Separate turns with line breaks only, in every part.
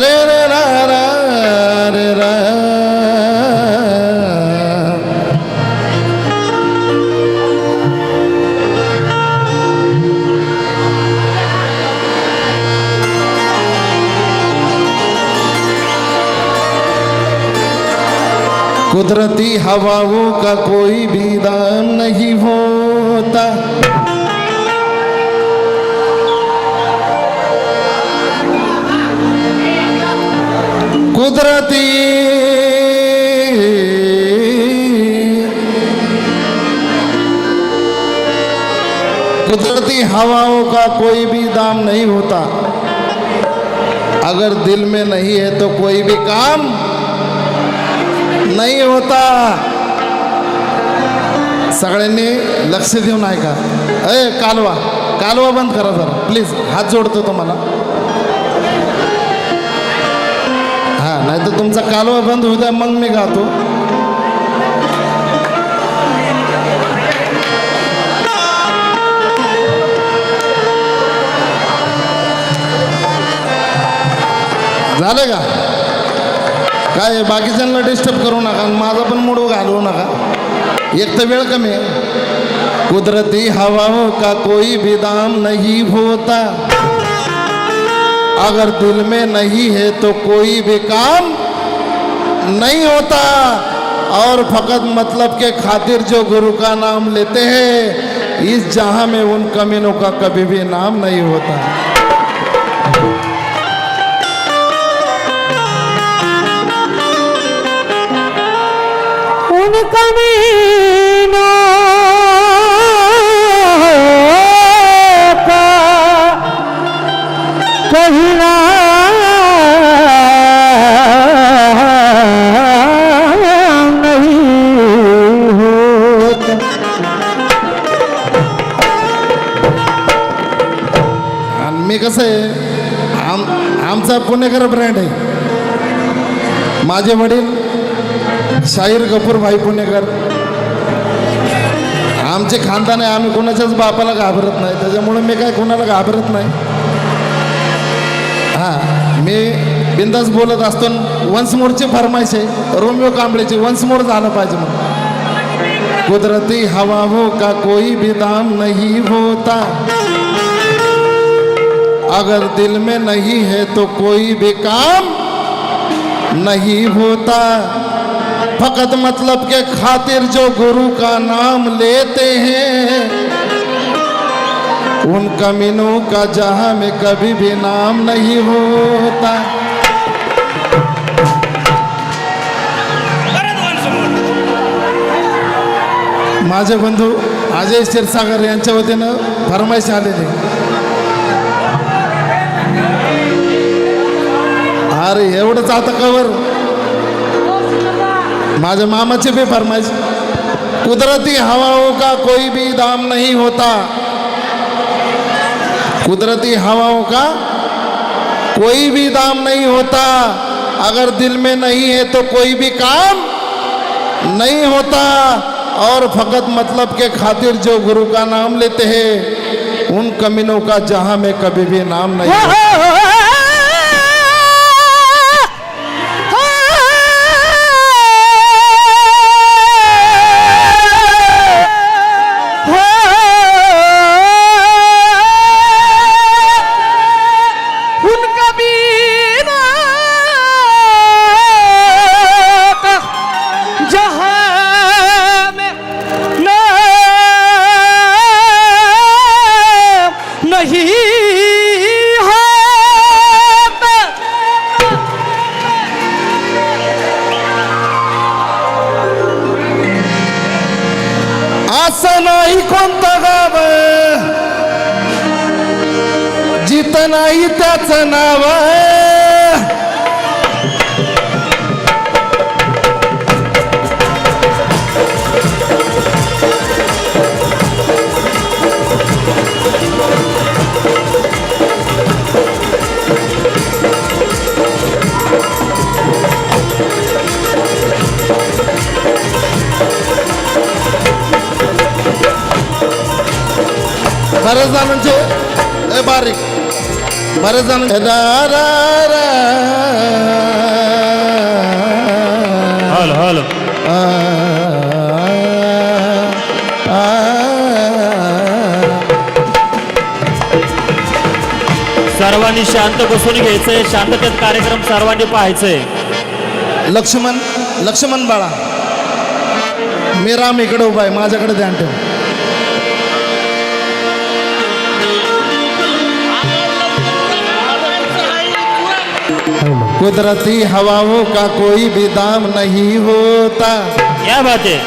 रे रे रा रा रे रा कुदरती हवाओं का कोई भी दाम नहीं होता। कुदरती। कुदरती हवाओं का कोई भी दाम नहीं होता। अगर दिल में नहीं है तो कोई भी काम नहीं होता। सगळ्यांनी लक्ष देऊन ऐका अय कालवा कालवा बंद करा जरा प्लीज़ हात जोडतो तुम्हाला. तुमचा कालवा बंद होऊ द्या मग मी गातो. झालं का? काय बाकीच्यांना डिस्टर्ब करू नका आणि माझा पण मूड घालवू नका. एक तर वेळ कमी आहे. कुदरती हवाओं का कोई भी दाम नहीं होता? अगर दिल में नहीं है तो कोई भी काम नहीं होता। और फकत मतलब के खातिर जो गुरु का नाम लेते हैं इस जहां में उन कमीनों का कभी भी नाम नहीं होता। आणि मी कसं आहे आम आमचा पुणेकर ब्रँड आहे. माझे वडील शाहीर कपूर भाई पुणेकर. आमचे खानदान आहे आम्ही कोणाच्याच बापाला घाबरत नाही. त्याच्यामुळे मी काय कोणाला घाबरत नाही. हां मी बिंदास बोलत असतो वंसमोरची फरमाईश आहे रोमिओ कांबळेची मोर झालं पाहिजे मग कुदरती हवाओं का कोई भी दाम नहीं होता। अगर दिल में नहीं है तो कोई भी काम नहीं होता। फकत मतलब के खातिर जो गुरु का नाम लेते हैं, उन कमीनों का जहाँ में कभी भी नाम नहीं होता। माझे बंधू अजय क्षीरसागर यांच्या वतीनं फरमाईश आलेली. अरे एवढंच आता कवर. माझ्या मामाचे बी फरमाइश कुदरती हवाओं का कोई भी दाम नहीं होता. कुदरती हवाओं का कोई भी दाम नहीं होता. अगर दिल में नहीं है तो कोई भी काम नहीं होता. और फकत मतलब के खातिर जो गुरु का नाम लेते हैं उन कमीनों का जहां में कभी भी नाम नहीं असं नाही कोणतं गाव जित नाही त्याचं नाव बरेच जणांचे बारीक. बरेच जण हॅलो हॅलो.
सर्वांनी शांत बसून घ्यायचंय. शांततेत कार्यक्रम सर्वांनी पाहायचंय.
लक्ष्मण लक्ष्मण बाळा. मी राम इकडे उभा आहे. माझ्याकडे ध्यान ठेव. कुदरती हवाओं का कोई भी दाम नहीं होता।
क्या बात आहे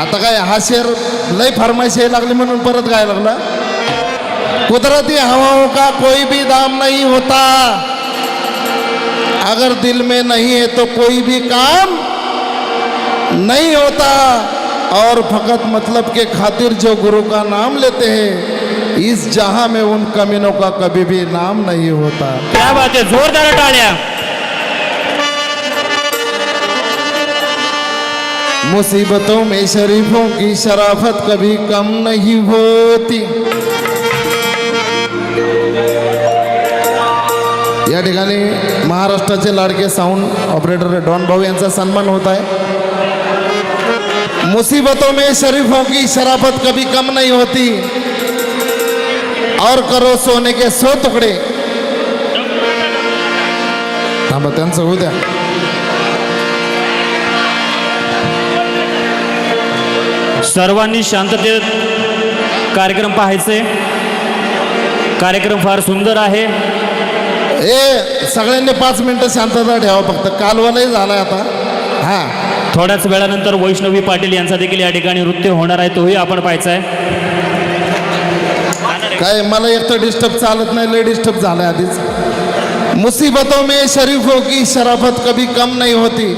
आता काय हा शेर लय फरमाईश यायला लागली म्हणून परत गायला लागला. कुदरती हवाओं का कोई भी दाम नहीं होता। अगर दिल में नहीं है तो कोई भी काम नहीं होता। और फकत मतलब के खातिर जो गुरु का नाम लेते हैं इस जहाँ में उन कमीनों का कभी भी नाम नहीं होता।
क्या बात है? जोरदार टाळ्या
मुसीबतों में शरीफों की शराफत कभी कम नहीं होती। या ठिकाणी महाराष्ट्राचे लाडके साऊंड ऑपरेटर डॉन भाऊ यांचा सन्मान होत आहे. मुसीबतों में शरीफों की शराफत कभी कम नहीं होती। और करो सोने के सो तुकडे थांबा त्यांचं होऊ द्या.
सर्वांनी शांततेत कार्यक्रम पाहायचे. कार्यक्रम फार सुंदर आहे.
ए सगळ्यांनी पाच मिनिटं शांतता ठेवा फक्त. कालवालाही झालाय आता. हा.
थोड्याच वेळानंतर वैष्णवी पाटील यांचा देखील या ठिकाणी नृत्य होणार आहे तोही आपण पाहायचा आहे
काय मला एक तर डिस्टर्ब चालत नाही लय डिस्टर्ब झालाय आधीच. मुसीबतों में शरीफों की शराफत कभी कम नहीं होती।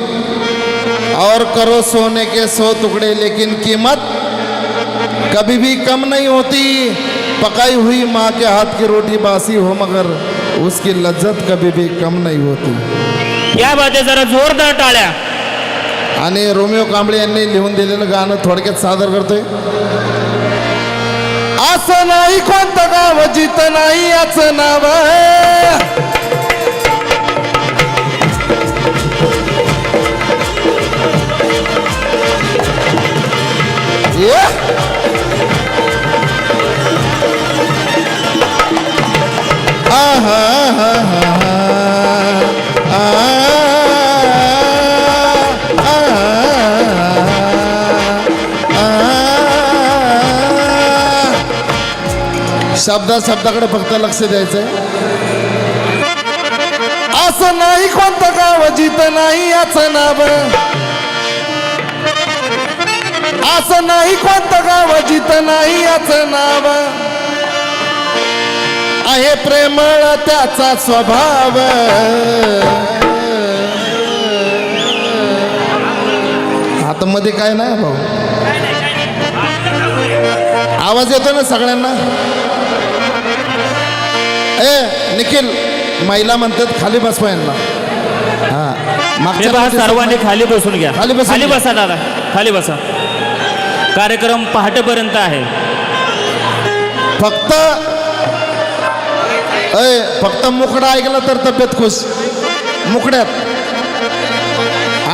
और करो सोने के सौ टुकड़े लेकिन कीमत कभी भी कम नहीं होती। पकाई हुई माँ के हाथ की रोटी बासी हो मगर उसकी लज्जत कभी भी कम नहीं होती।
या बात जरा जोरदार टाळ्या.
आणि रोमिओ कांबळे यांनी लिहून दिलेलं गाणं थोडक्यात सादर करतोय. असं नाही कोणतं गाव जित नाही याच नाव हा हा हा शब्दा शब्दाकडे फक्त लक्ष द्यायचंय. असं नाही कोणतं गाव जित नाही याचं नाव. असं नाही कोणतं गाव जित नाही याचं नाव. आहे प्रेमळ त्याचा स्वभाव. हातमध्ये काय नाही भाऊ? आवाज येतो ना सगळ्यांना? ए निखिल महिला म्हणतात खाली बसवा यांना हा मागच्या
पहा
वेळेस-
सर्वांनी खाली बसून घ्या.
खाली बसून
खाली
घ्या.
बसा दादा. खाली बसा. कार्यक्रम पहाटेपर्यंत आहे.
फक्त अय फक्त मुकडा ऐकला तर तब्येत खुश. मुकड्यात.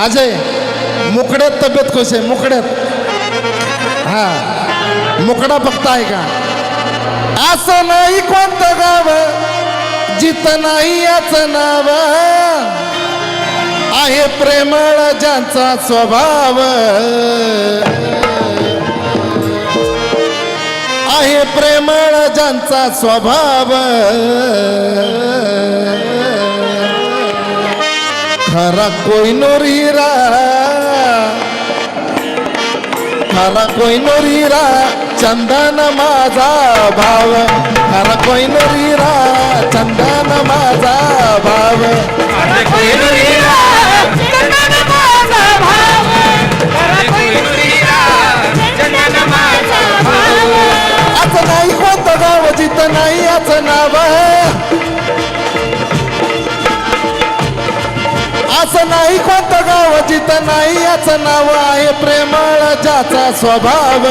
अजय मुकड्यात तब्येत खुश आहे मुकड्यात. हा मुकडा फक्त आहे का असं नाही कोणतं गाव जित नाही याच नाव. आहे प्रेमळ ज्यांचा स्वभाव. आहे प्रेमळ ज्यांचा स्वभाव. खरा कोयनूर हिरा खरा कोयनूर हिरा चंदन माझा भाव. खरा कोयनूर हिरा चंदन माझा भाव. असं नाही कोणतं गाव जिथं नाही याचं नाव. असं नाही कोणतं गाव जिथं नाही याचं नाव आहे प्रेमळ ज्याचा स्वभाव.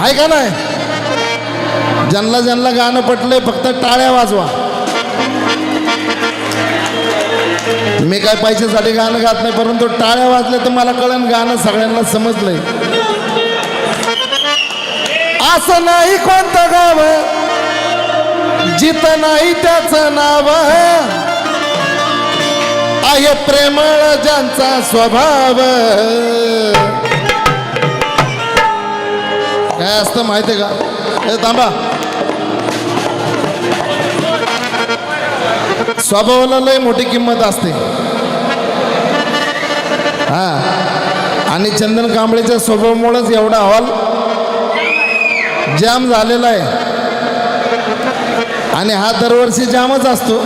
आहे का नाही? ज्यांना ज्यांना गाणं पटलंय फक्त टाळ्या वाजवा. मी काय पैशासाठी गाणं गात नाही परंतु टाळ्या वाजल्या तर मला कळण गाणं सगळ्यांना समजलंय. असं नाही कोणतं गाव जित नाही त्याचं नाव. आहे प्रेमळ ज्यांचा स्वभाव. काय असतं माहिती का? हे थांबा. स्वभावाला लय मोठी किंमत असते. हा. आणि चंदन कांबळेच्या स्वभावामुळेच एवढा हॉल जाम झालेला आहे. आणि हा दरवर्षी जामच असतो.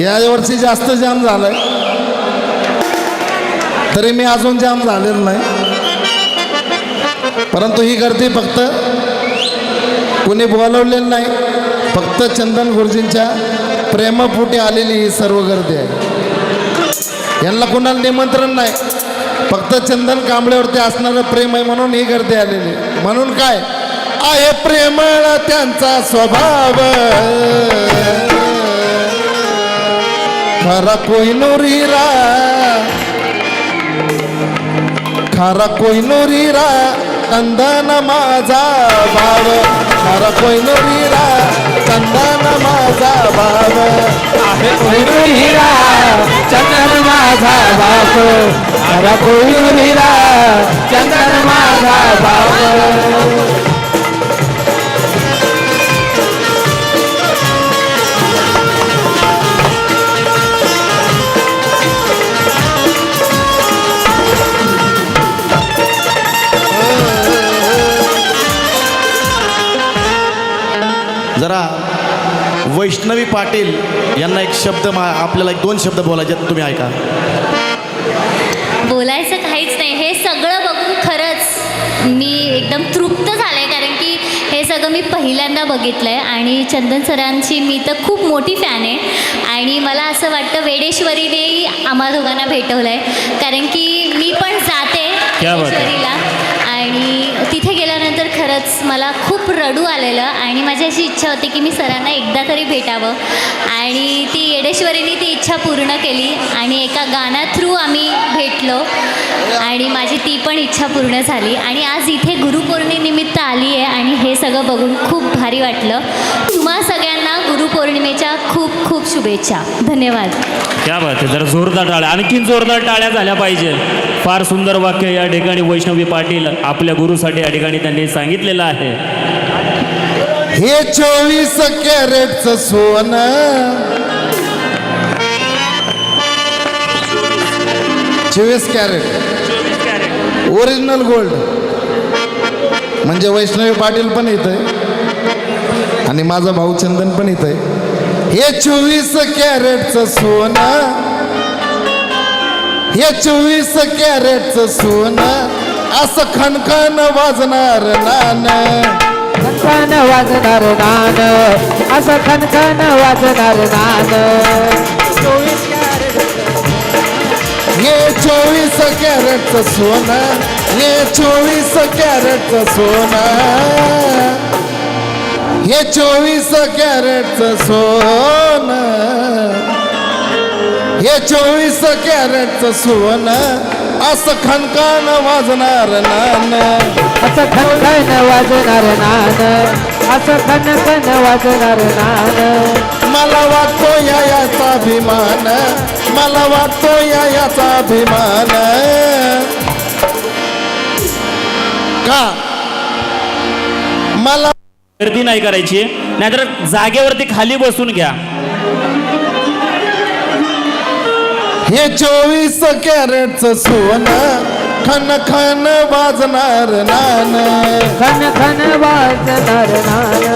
या वर्षी जास्त जाम झालाय. तरी मी अजून जाम झालेलो नाही. परंतु ही गर्दी फक्त कुणी बोलवलेलं नाही. फक्त चंदन गुरुजींच्या प्रेमपोटी आलेली ही सर्व गर्दी आहे. यांना कुणाला निमंत्रण नाही. फक्त चंदन कांबळेवरती असणारं प्रेम आहे म्हणून ही गर्दी आलेली म्हणून काय? आहे प्रेमळ त्यांचा स्वभाव. खरा कोहिनूर हिरा खरा कोहिनूर हिरा कंदन माझा भाव. खरा कोहिनूर हिरा कंदन माझा भाव.
कोहिनूर हिरा चंदन माझा भाव. खरा कोहिनूर हिरा चंदन माझा
भाव. वैष्णवी पाटील यांना एक शब्द मा आपल्याला एक दोन शब्द बोलायचे तुम्ही ऐका.
बोलायचं काहीच नाही. हे सगळं बघून खरंच मी एकदम तृप्त झाले कारण की हे सगळं मी पहिल्यांदा बघितलं आहे आणि चंदन सरांची मी तर खूप मोठी फॅन आहे. आणि मला असं वाटतं वेडेश्वरीनेही आम्हा दोघांना भेटवलं आहे कारण की मी पण जाते. वेडेश्वरीला. आणि खरंच मला खूप रडू आलेलं आणि माझी अशी इच्छा होती की मी सरांना एकदा तरी भेटावं. आणि ती येडेश्वरीने ती इच्छा पूर्ण केली आणि एका गाण्या थ्रू आम्ही भेटलो. आणि माझी ती पण इच्छा पूर्ण झाली. आणि आज इथे गुरुपौर्णिमेनिमित्त आली आहे आणि हे सगळं बघून खूप भारी वाटलं. तुम्हा सगळ्यांना गुरुपौर्णिमेच्या खूप खूप शुभेच्छा. धन्यवाद.
क्या बात आहे. जरा जोरदार टाळ्या. आणखीन जोरदार टाळ्या झाल्या पाहिजे. फार सुंदर वाक्य या ठिकाणी वैष्णवी पाटील आपल्या गुरुसाठी या ठिकाणी त्यांनी सांगितलेलं आहे.
हे चोवीस कॅरेटचं सोनं चोवीस कॅरेट. ओरिजिनल गोल्ड म्हणजे वैष्णवी पाटील पण इथं आहे आणि माझा भाऊ चंदन पण इथं आहे हे चोवीस कॅरेटचं सोनं. हे चोवीस कॅरेटचं सोनं. असं खणखण वाजणार नानं
खनखन वाजणार नान असं खनखन वाजणार नान चोवीस
हे चोवीस कॅरेटचं सोनं हे चोवीस कॅरेटचं सोनं. हे चोवीस कॅरेटचं सोनं. हे चोवीस कॅरेटचं सोनं. असं खनकान वाजणार नान.
असं खनखन वाजणार नान. असं खनखन वाजणार नान.
मला वाटतो या याचा अभिमान. मला वाटतो या याचा अभिमान का? मला
गर्दी नाही करायची. नाहीतर जागेवरती खाली बसून घ्या.
हे चोवीस कॅरेटचं सोनं खन खन वाजणार नान
खन खन वाजणार नान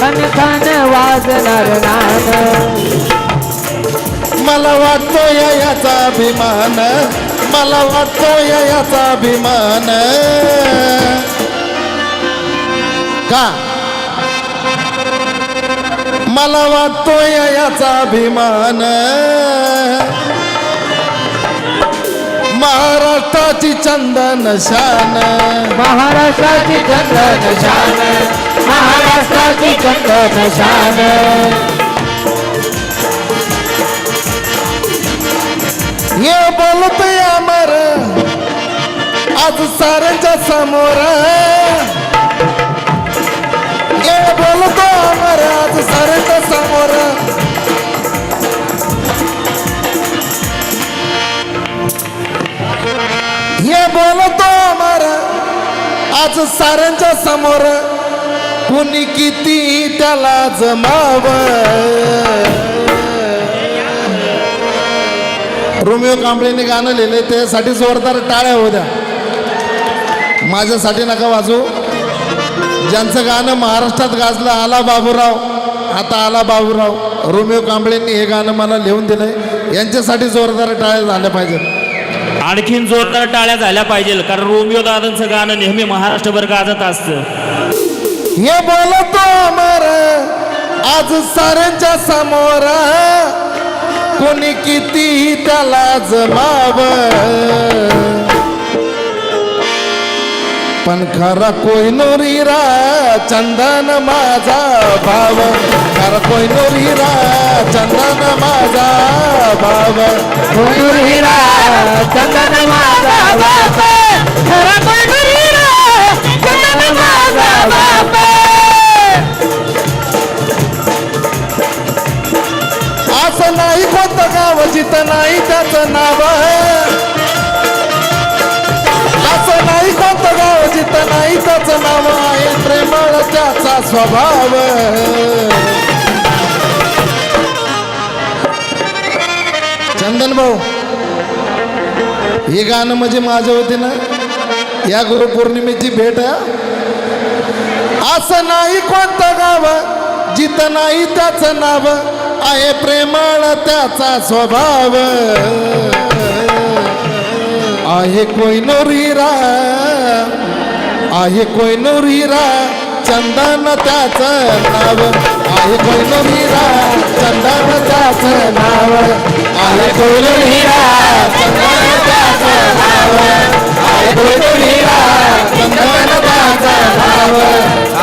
खन खन वाजणार नान
मला वाटतो या याचा अभिमान. मला वाटतो या याचा अभिमान. का? मला वाटतो या याचा अभिमान. महाराष्ट्राची चंदन शान.
महाराष्ट्राची चंदन शान. महाराष्ट्राची चंदन शान.
ये बोलत आज साऱ्यांच्या समोर ये बोलतो अमर आज साऱ्यांच्या समोर ये बोलतो अमर आज साऱ्यांच्या समोर कुणी किती त्याला जमाव? रोमिओ कांबळेने गाणं लिहिलंय त्यासाठी जोरदार टाळ्या होत्या माझ्यासाठी नका वाजू ज्यांचं गाणं महाराष्ट्रात गाजलं आला बाबूराव. आता आला बाबूराव. रोमिओ कांबळेंनी हे गाणं मला लिहून दिलंय. यांच्यासाठी जोरदार टाळ्या झाल्या पाहिजेत.
आणखीन जोरदार टाळ्या झाल्या पाहिजे कारण रोमिओ दादांचं गाणं नेहमी महाराष्ट्रभर गाजत असतं.
हे बोलतो आज साऱ्यांच्या समोर. कोणी किती त्याला जमाव पण खरा कोयनोरीरा चंदन माझा भाव. खरा कोयनोरीरा चंदन माझा भाव.
कोंडूर रा चंदन माझा बाप खरा कोंडूर रा चंदन माझा बाप
असं नाही कोणतं गाव जिथं नाही त्याचं नाव असं नाही कोणतं गाव जिथं नाही त्याचं नाव आहे. प्रेमळ त्याचा स्वभाव चंदन भाऊ हे गाणं म्हणजे माझ्या वतीनं या गुरुपौर्णिमेची भेट असं नाही कोणतं गाव जिथं नाही त्याचं नाव आहे प्रेमळ त्याचा स्वभाव. आहे कोयनोरीरा आहे कोयनोरीरा चंदन त्याचं नाव. आहे कोयनोरीरा चंदन त्याचं नाव. आहे कोयनोरीरा चंदन त्याचं नाव. आहे कोयनोरीरा चंदन त्याचं नाव.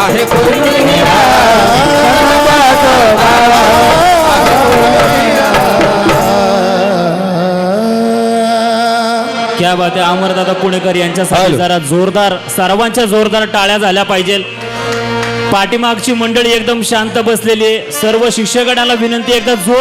आहे कोयनोरीरा
क्या बात आहे? अमरदादा पुणेकर यांच्यासाठी जरा जोरदार सर्वांच्या जोरदार टाळ्या झाल्या पाहिजे. पाठीमागची मंडळी एकदम शांत बसलेली आहे. सर्व शिक्षकांना विनंती एकदा जोर